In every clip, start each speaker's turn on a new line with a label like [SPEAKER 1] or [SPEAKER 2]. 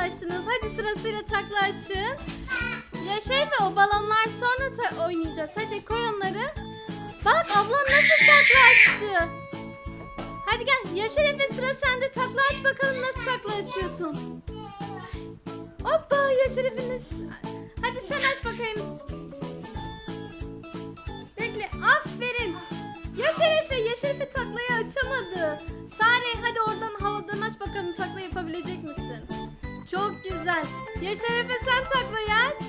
[SPEAKER 1] açtınız. Hadi sırasıyla takla açın. Ya şey ve o balonlar sonra oynayacağız. Hadi koy onları. Bak ablan nasıl takla açtı. Hadi gel. Yaşar Efe sıra sende. Takla aç bakalım nasıl takla açıyorsun. Hoppa Yaşar Efe'nin. Hadi sen aç bakayım. Bekle. Aferin. Yaşar Efe. Yaşar Efe taklayı açamadı. Sare hadi oradan havadan aç bakalım takla yapabilecek misin? Güzel. Yaşar Efe sen taklayı aç.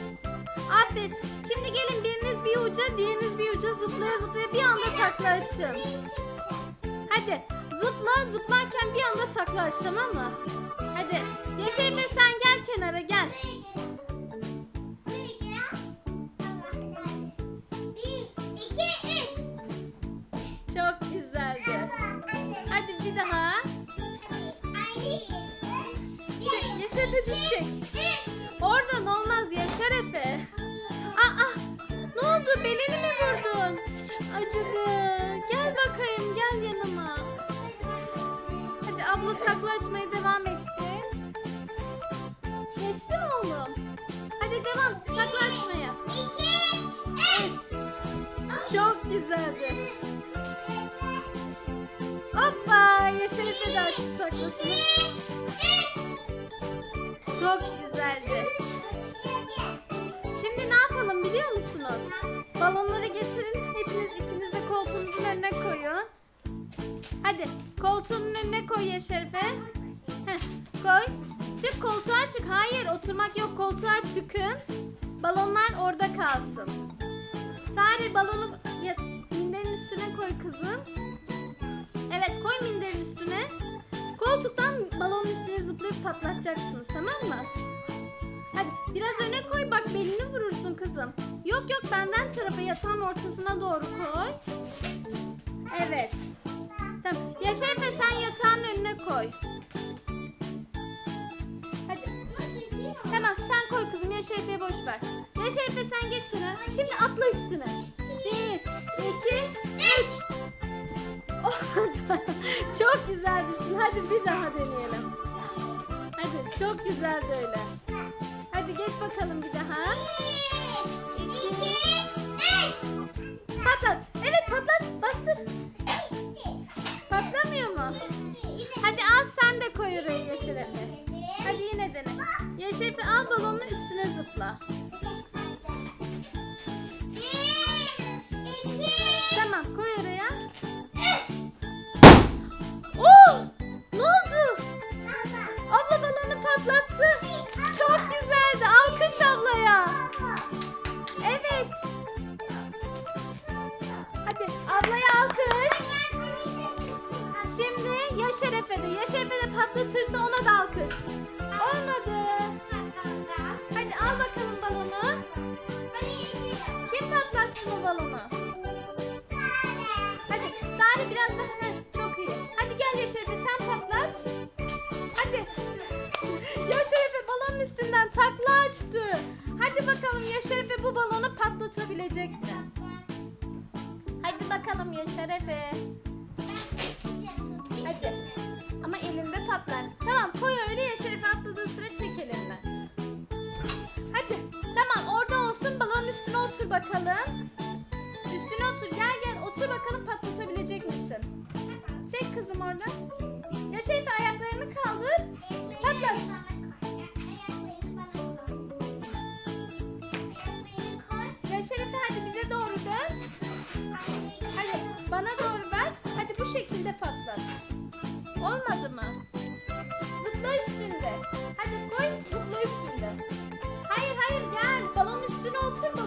[SPEAKER 1] Aferin. Şimdi gelin biriniz bir uca, diğeriniz bir uca zıplaya zıplaya bir anda takla açın. Hadi zıpla zıplarken bir anda takla aç tamam mı? Hadi. Yaşar Efe sen gel kenara gel. Efe düşecek. Oradan olmaz Yaşar Efe. Aa, ne oldu? Belini mi vurdun? Acıdı. Gel bakayım, gel yanıma. Hadi abla takla açmaya devam etsin. Geçti mi oğlum? Hadi devam, takla açmaya. Çok güzeldi. Hoppa! Yaşar Efe de açtı taklasını. Çok güzeldi. Şimdi ne yapalım biliyor musunuz? Balonları getirin. Hepiniz ikiniz de koltuğunuzun önüne koyun. Hadi koltuğunun önüne koy. Heh, koy. Çık koltuğa çık. Hayır oturmak yok koltuğa çıkın. Balonlar orada kalsın. Sare balonu minderin üstüne koy kızım. Evet koy minderin üstüne. Patlatacaksınız tamam mı? Hadi biraz öne koy bak belini vurursun kızım. Yok yok benden tarafa yatağın ortasına doğru koy. Evet. Tamam. Yaşar Efe sen yatağın önüne koy. Hadi. Tamam sen koy kızım Yaşar Efe'ye boş ver. Yaşar Efe sen geç kenara. Şimdi atla üstüne. Bir, iki, üç. Çok güzel düştün. Hadi bir daha deneyelim. Çok güzeldi öyle. Hadi geç bakalım bir daha. İki. Patlat. Evet patlat. Bastır. Patlamıyor mu? Hadi al sen de koy oraya Yaşar Efe. Hadi yine dene. Yaşar Efe al balonun üstüne zıpla. Ablaya. Evet. Hadi ablaya alkış. Şimdi Yaşar Efe de. Yaşar Efe de patlatırsa ona da alkış. Hadi bakalım Yaşar Efe bu balonu patlatabilecek mi? Hadi bakalım Yaşar Efe. Hadi. Ama elinde patlar. Tamam koy öyle Yaşar Efe atladığı sıra çek elinden. Hadi. Tamam orada olsun balonun üstüne otur bakalım. Üstüne otur gel gel otur bakalım patlatabilecek misin? Çek kızım oradan. Yaşar Efe ayaklarını kaldır. Patlat. Şekilde patlat. Olmadı mı? Zıpla üstünde. Hadi koy zıpla üstünde. Hayır hayır gel. Balon üstüne otur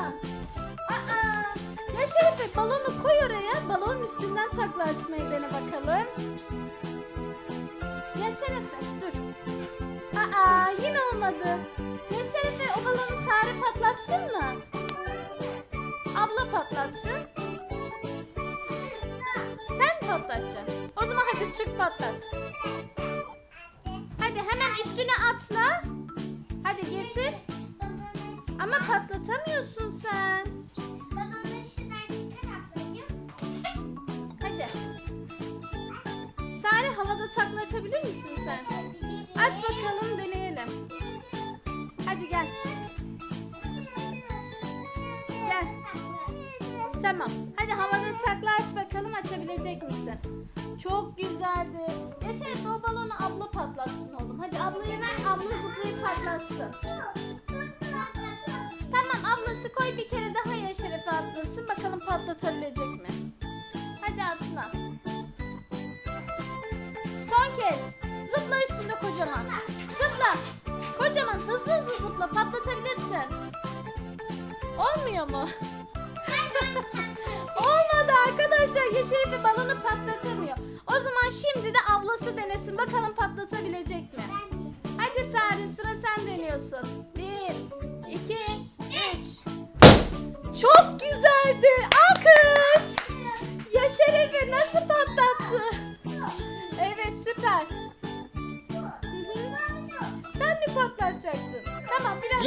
[SPEAKER 1] Aa, ya Şerife balonu koy oraya. Balonun üstünden takla açmayı dene bakalım. Ya Şerife dur. Aa yine olmadı. Ya Şerife o balonu Sare patlatsın mı? Abla patlatsın. Sen mi patlatacaksın? O zaman hadi çık patlat. Hadi hemen üstüne atla. Hadi getir. Ama patlatamıyorsun sen. Hadi. Sare havada takla açabilir misin sen? Aç bakalım deneyelim. Hadi gel. Gel. Tamam. Hadi havada takla aç bakalım açabilecek misin? Çok güzeldi. Ya Şerif o balonu abla patlatsın oğlum. Hadi ablaya ver abla zıplayıp patlatsın. Koy bir kere daha ya Şeref'e atlasın. Bakalım patlatabilecek mi? Hadi atla. Son kez. Zıpla üstünde kocaman. Zıpla. Kocaman hızlı hızlı zıpla patlatabilirsin. Olmuyor mu? Olmadı arkadaşlar. Yeşil Efe balonu patlatamıyor. O zaman şimdi de ablası i